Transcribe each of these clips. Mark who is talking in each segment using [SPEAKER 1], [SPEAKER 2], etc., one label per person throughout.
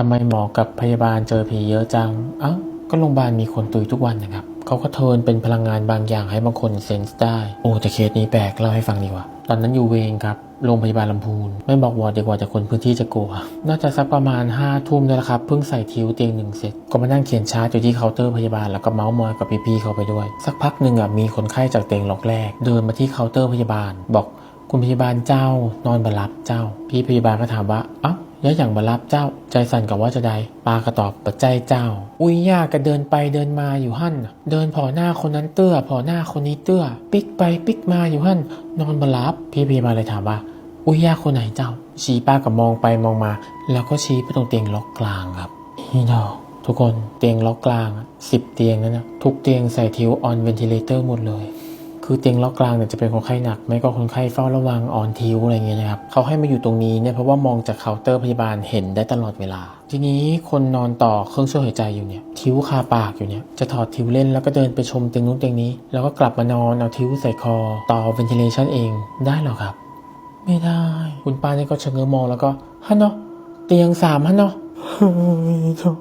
[SPEAKER 1] ทำไมหมอกับพยาบาลเจอผีเยอะจัง เอ้า ก็โรงพยาบาลมีคนตุยทุกวันนะครับ เขาก็เทินเป็นพลังงานบางอย่างให้บางคนเซนส์ได้ โอ้แต่เคสนี้แปลกเล่าให้ฟังดีกว่า ตอนนั้นอยู่เวรครับ โรงพยาบาลลำพูน ไม่บอกวอร์ดดีกว่าแต่คนพื้นที่จะกลัว น่าจะสักประมาณ5้าทุ่มนี่แหละครับ เพิ่งใส่ทิวเตียงหนึ่งเสร็จ ก็มานั่งเขียนชาร์ตอยู่ที่เคาน์เตอร์พยาบาล แล้วก็เมาส์มอยกับพี่ๆเขาไปด้วย สักพักหนึ่งอะ มีคนไข้จากเตียงล็อกแรก เดินมาที่เคาน์เตอร์พยาบาล บอกคุณพยาบาลเจ้านอนบารับเจ้า พี่พยาบาลก็ถามว่า เอ้า แล้วอย่างบารับเจ้าใจสั่นกับว่าจะใดปากระตอบปัจใจเจ้า อุ้ยยากก็เดินไปเดินมาอยู่หั่นเดินผอหน้าคนนั้นเตื้อผอหน้าคนนี้เตื้อ ปิกไปปิกมาอยู่หั่นนอนบารับพี่พยาบาเลยถามว่า อุ้ยยาคนไหนเจ้า ชี้ป้ากับมองไปมองมา แล้วก็ชี้ไปตรงเตียงล็อกกลางครับพี่ดอกทุกคนเตียงล็อกกลางสิบเตียงนั้นนะทุกเตียงใส่ทิวออนเวนทิเลเตอร์หมดเลย คือเตียงล็อกกลางเนี่ยจะเป็นคนไข้หนัก ไม่ก็คนไข้เฝ้าระวังออนทิวอะไรเงี้ยนะครับเขาให้มาอยู่ตรงนี้เนี่ยเพราะว่ามองจากเคาน์เตอร์พยาบาลเห็นได้ตลอดเวลา ทีนี้คนนอนต่อเครื่องช่วยหายใจอยู่เนี่ยทิวคาปากอยู่เนี่ยจะถอดทิวเล่นแล้วก็เดินไปชมเตียงนู้นเตียงนี้ แล้วก็กลับมานอนเอาทิวใส่คอ ต่อเวนทิเลชันเองได้หรอครับ ไม่ได้ คุณป้าเนี่ยก็ชะเง้อมองแล้วก็ฮันเนาะเตียงสามฮันเนาะเฮ้ยเจ้า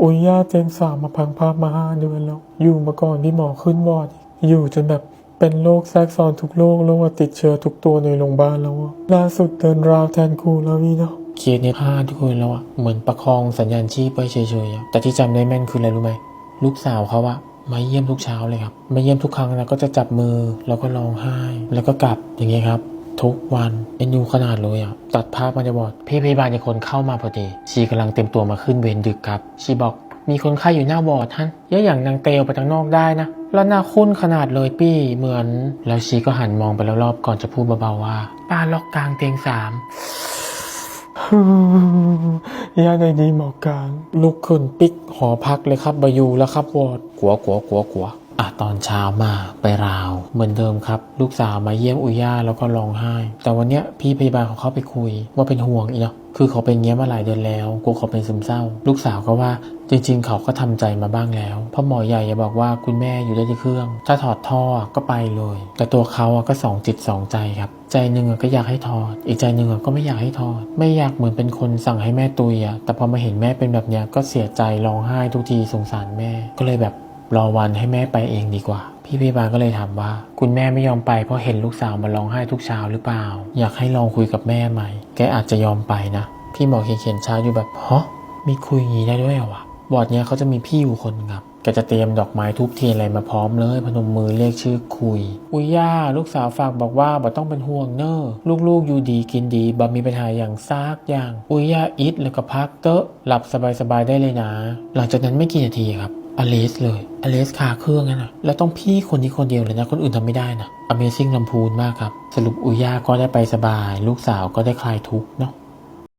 [SPEAKER 1] อุยย่าเตียงสามมาพังภาพมาห้าเดือนแล้ว อยู่มาก่อนที่หมอขึ้นวอร์ดอยู่จนแบบ เป็นโรคแทรกซ้อนทุกโรคแล้วว่าติดเชื้อทุกตัวในโรงพยาบาลแล้วอะล่าสุดเดินราวแทนครูแล้วนี่เนาะเคสเนี่ยพลาดทุกคนแล้วอะเหมือนประคองสัญญาณชีพไปเฉยๆอะแต่ที่จำได้แม่นคืออะไรรู้ไหมลูกสาวเขาอะมาเยี่ยมทุกเช้าเลยครับมาเยี่ยมทุกครั้งแล้วก็จะจับมือแล้วก็ร้องไห้ แล้วก็กลับอย่างเงี้ยครับ ทุกวันเอ็นดูขนาดเลยอะตัดภาพมาจะบอดพี่พยาบาลอีกคนเข้ามาพอดี ชีกำลังเต็มตัวมาขึ้นเวรดึกครับ ชีบอก มีคนไข้อยู่หน้าวอร์ดท่านเยอะอย่างนางเตลไปทางนอกได้นะ แล้วหน้าคุ้นขนาดเลยปี้เหมือน แล้วชีก็หันมองไปรอบๆก่อนจะพูดเบาๆว่า ป้าล็อกกลางเตียงสามยาในดีหมอกกลาง ลุกขึ้นปิกหอพักเลยครับบายูแล้วครับวอร์ดกัวกัวกัวกัว อะตอนเช้ามาไปราว เหมือนเดิมครับ ลูกสาวมาเยี่ยมอุย่าแล้วก็ร้องไห้ แต่วันเนี้ยพี่พยาบาลของเขาไปคุย ว่าเป็นห่วงอีเนาะคือเขาเป็นเงี้ยมาหลายเดือนแล้วกลัวเขาเป็นซึมเศร้า ลูกสาวก็ว่าจริงๆ เขาก็ทำใจมาบ้างแล้วเพราะหมอใหญ่ย่าบอกว่าคุณแม่อยู่ได้ที่เครื่อง ถ้าถอดท่อก็ไปเลย แต่ตัวเขาอะก็สองจิตสองใจครับ ใจหนึ่งก็อยากให้ถอด อีกใจหนึ่งก็ไม่อยากให้ถอด ไม่อยากเหมือนเป็นคนสั่งให้แม่ตุยอะแต่พอมาเห็นแม่เป็นแบบเนี้ยก็เสียใจร้องไห้ทุกทีสงสารแม่ ก็เลยแบบ รอวันให้แม่ไปเองดีกว่า พี่พยาบาลก็เลยถามว่า คุณแม่ไม่ยอมไปเพราะเห็นลูกสาวมาร้องไห้ทุกเช้าหรือเปล่า อยากให้ลองคุยกับแม่ใหม่แกอาจจะยอมไปนะ พี่หมอเขียนช้าอยู่แบบฮะมีคุยอย่างนี้ได้ด้วยเหรอวะบอร์ดเนี้ยเขาจะมีพี่อยู่คนครับแกจะเตรียมดอกไม้ทุบเทียนอะไรมาพร้อมเลย พนมมือเรียกชื่อคุย อุยย่า ลูกสาวฝากบอกว่าบ่ต้องเป็นห่วงเนอะลูกๆอยู่ดีกินดีบ่มีปัญหาอย่างซากอย่าง อุยย่าอิดแล้วก็พักเตอะหลับสบายๆได้เลยนะ หลังจากนั้นไม่กี่นาทีครับ อเลสเลยอเลสคาเครื่องนั่นนะแล้วต้องพี่คนนี้คนเดียวเลยนะ คนอื่นทำไม่ได้นะ Amazing ลำพูนมากครับ สรุปอุยย่าก็ได้ไปสบาย ลูกสาวก็ได้คลายทุกข์เนาะ